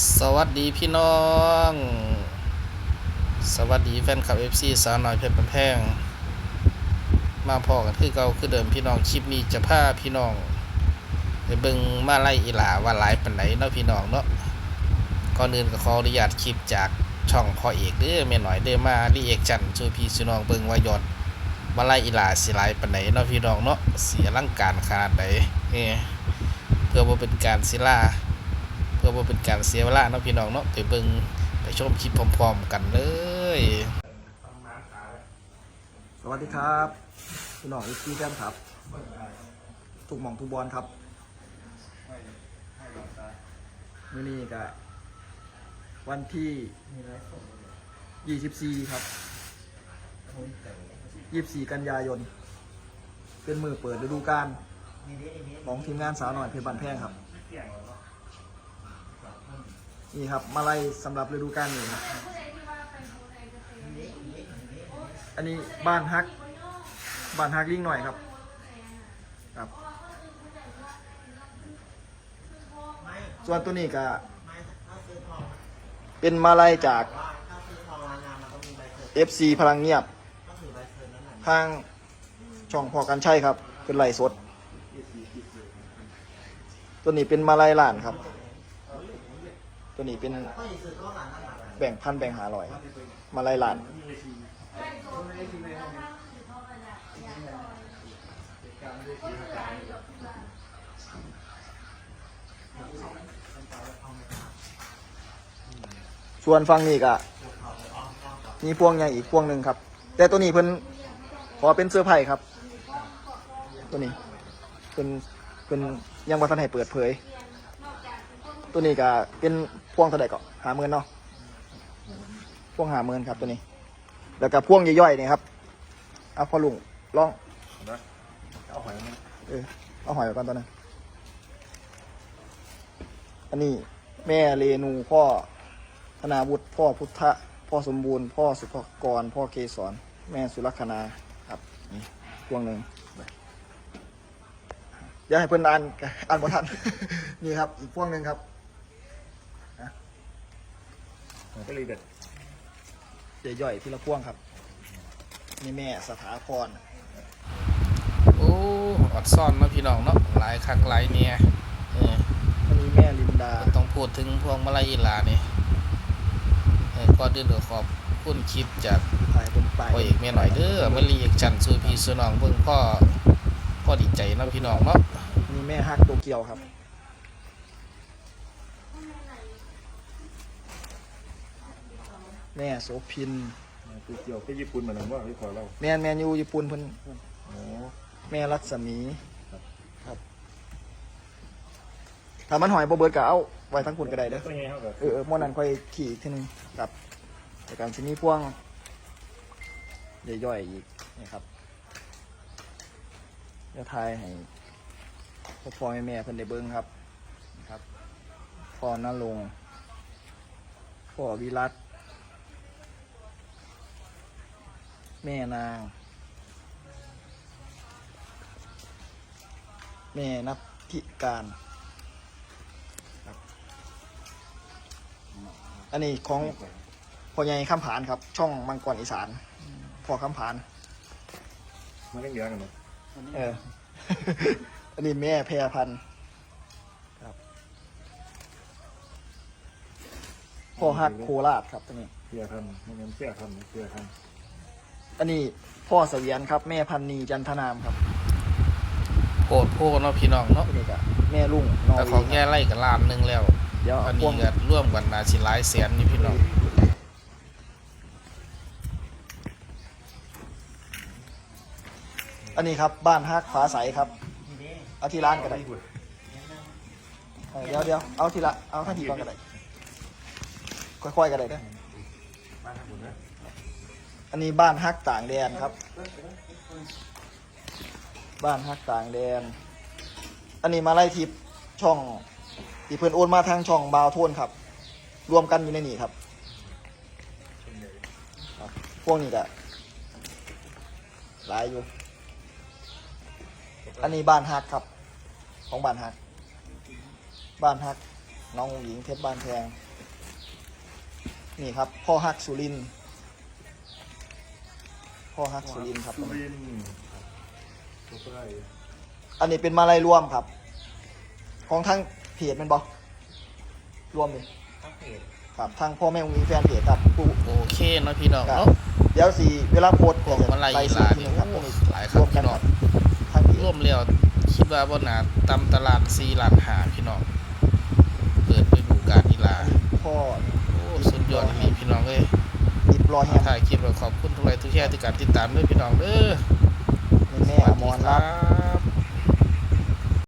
สวัสดีพี่น้อง สวัสดีแฟนคลับ FC สาวน้อยเพชรบันแพง มาพอกันคือเก่าคือเดิมพี่น้องคลิปนี้จะพาพี่น้องไปเบิ่งมาไล่อีหลาว่าหลายปันไหนเนาะพี่น้องเนาะก่อนอื่นก็ขออนุญาตคลิปจากช่องพ่อเอกเด้อแม่หน่อยเด้อมารีเอกจันช่วยพี่ช่น้องเบิ่งว่ายอดมาไล่อีหลาสิหลายปันไหนเนาะพี่น้องเนาะเสียร่างการขนาดไหนเอ้เพื่อบ่เป็นการศิลา พื่อว่าเป็นการเสียเวลาเนาะพี่น้องเนาะไปเบิ่งไปชมคลิปพร้อมๆกันเลย สวัสดีครับคุณหน่อยพี่แก้มครับถูกหม่องทุกบอลครับมื่อนี้ก็วันที่ 24 ครับ 24 กันยายน เป็นมือเปิดฤดูกาลของทีมงานสาวหน่อยเพชรบันแพงครับ นี่ครับ มาไล่สำหรับฤดูกาลนี้อันนี้บ้านฮัก บ้านฮักลิงหน่อยครับ ครับ ส่วนตัวนี้ก็เป็นมาลัยจาก FC พลังเงียบ ทางช่องพอกันใช่ครับ เป็นไหลสด ตัวนี้เป็นมาลัยล้านครับ ตัวนี้เป็นแบ่งพันแบ่งหาลอยครับมาลัยล้านส่วนฟังนี่ก็มีพวงใหญ่อีกพวงหนึ่งครับ แต่ตัวนี้เพิ่นขอเป็นเสื้อร์ไผ่ครับ ตัวนี้เพิ่นเพิ่นยังบ่ทันให้เปิดเผย ตัวนี้ก็เป็น พ่วงเท่าไหร่ก็หาเมินเนาะพ่วงหาเมินครับตัวนี้ แล้วก็พ่วงย่อยๆนี่ครับเอาพอลุงลองเอาหอยมาเออเอาหอยไว้ก่อนตอนนั้นอันนี้แม่เรนูพ่อธนาวุฒิพ่อพุทธะพ่อสมบูรณ์ พ่อสุภกร พ่อเกศร แม่สุลักษณาครับนี่พวงหนึ่งเดี๋ยวให้เพื่อนอ่านอ่านบ่ทัน นี่ครับอีกพวงหนึ่งครับ ก็เลยเด็ดเดี๋ยวย่อยทีละพวงครับ นี่แม่สถาพรโอ้อดซ่อนเนาะพี่น้องเนาะหลายคักหลายเนี่ยเอออันนี้แม่ลินดาต้องพูดถึงพวงมาลัยอีหลานี่เออก่อนอื่นก็ขอบคุณคลิปจากถ่ายเป็นปลายพ่อเอกแม่หน่อยเด้อมารีเอกจันช่วยพี่ช่วยน้องเบิ่งพ่อพ่อดีใจเนาะพี่น้องเนาะนี่แม่ฮักโตเกียวครับ แม่โสพินตัวเกี่ยวไปญี่ปุ่นเหมือนกันว่าพี่ขอเราแมนแมนยูญี่ปุ่นเพิ่นโอ้แม่รัศมีครับถ้ามันหอยบ่เบิดก็เอาไว้ทั้งคุณก็ได้เด้อตัวไงเขาแบบเออเออม้วนนั้นค่อยขี่อีกทีหนึงครับแต่การสิมีพวงย่อยๆอีกนี่ครับเดี๋ยวทายให้พ่อพ่อแม่แม่เพิ่นได้เบิ่งครับนะครับพ่อนรงค์พ่อวิรัต แม่นาง แม่นับพิการครับอันนี้ของพ่อใหญ่ข้ามผานครับ ช่องมังกรอีสานพ่อข้ามผานมาเล่นเดือนกันเนาะเออ อันนี้แม่แพรพันธุ์ครับพ่อฮักโคราชครับตัวนี้เสื้อทันไม่งั้นเสื้อทันเสื้อทัน อันนี้พ่อเสวียนครับ แม่พันนีจันทนามครับโกรธโพเนาะพี่น้องเนาะตัวนี้ก็แม่ลุงนอแต่ร์ของวีแย่ไล่กับล้านหนึงแล้ว เดี๋ยวอัเอานพนี้วงก็ร่วมกันนาสิหลายแสนนี่พี่น้องอันนี้ครับบ้านฮักฟ้าใสครับ เอาที่ร้านก็ได้เออเดี๋ยวเดี๋ยวเอาทีละเอาท่านทีก่อนก็ได้ค่อยๆก็ได้เด้อ อันนี้บ้านฮักต่างแดนครับ บ้านฮักต่างแดน อันนี้มาไล่ทิปช่องที่เพื่อนโอนมาทางช่องบาวโทนครับ รวมกันอยู่ในนี่ครับ พวกนี้ก็หลายอยู่ อันนี้บ้านฮักครับ ของบ้านฮัก บ้านฮัก น้องหญิงเพชรบานแพง นี่ครับ พ่อฮักสุรินทร์ พ่อฮักสุรินทร์ครับ สุรินทร์ตัวไรอันนี้เป็นมาลัยรวมครับ ของทั้งเพจแมันบอรวมเลยทั้งเพจครับทางพ่อแม่มีแฟนเพจครับผู้โอเคเนาะพี่น้องครับเนาะเดี๋ยวสีเวลาโพสต์พวกมาลัยไล่อีสีลาทีนี่นึงครับโอ้ตัวนี้หลายครับรวมกันพี่น้องทางเพจร่วมแล้วคิดว่าบ่น่าตำตลาด4ล้านหาพี่น้องเปิดฤดูกาลอีลาพ่อโอ้สุดยอดอีหลีพี่น้องเอ้ยติด รอแฮมถ่ายคลิปแล้วขอบคุณทุกไลค์ทุกแชร์ที่การติดตามด้วยพี่น้องเด้อแม่สวัสอมดีรครัรับบ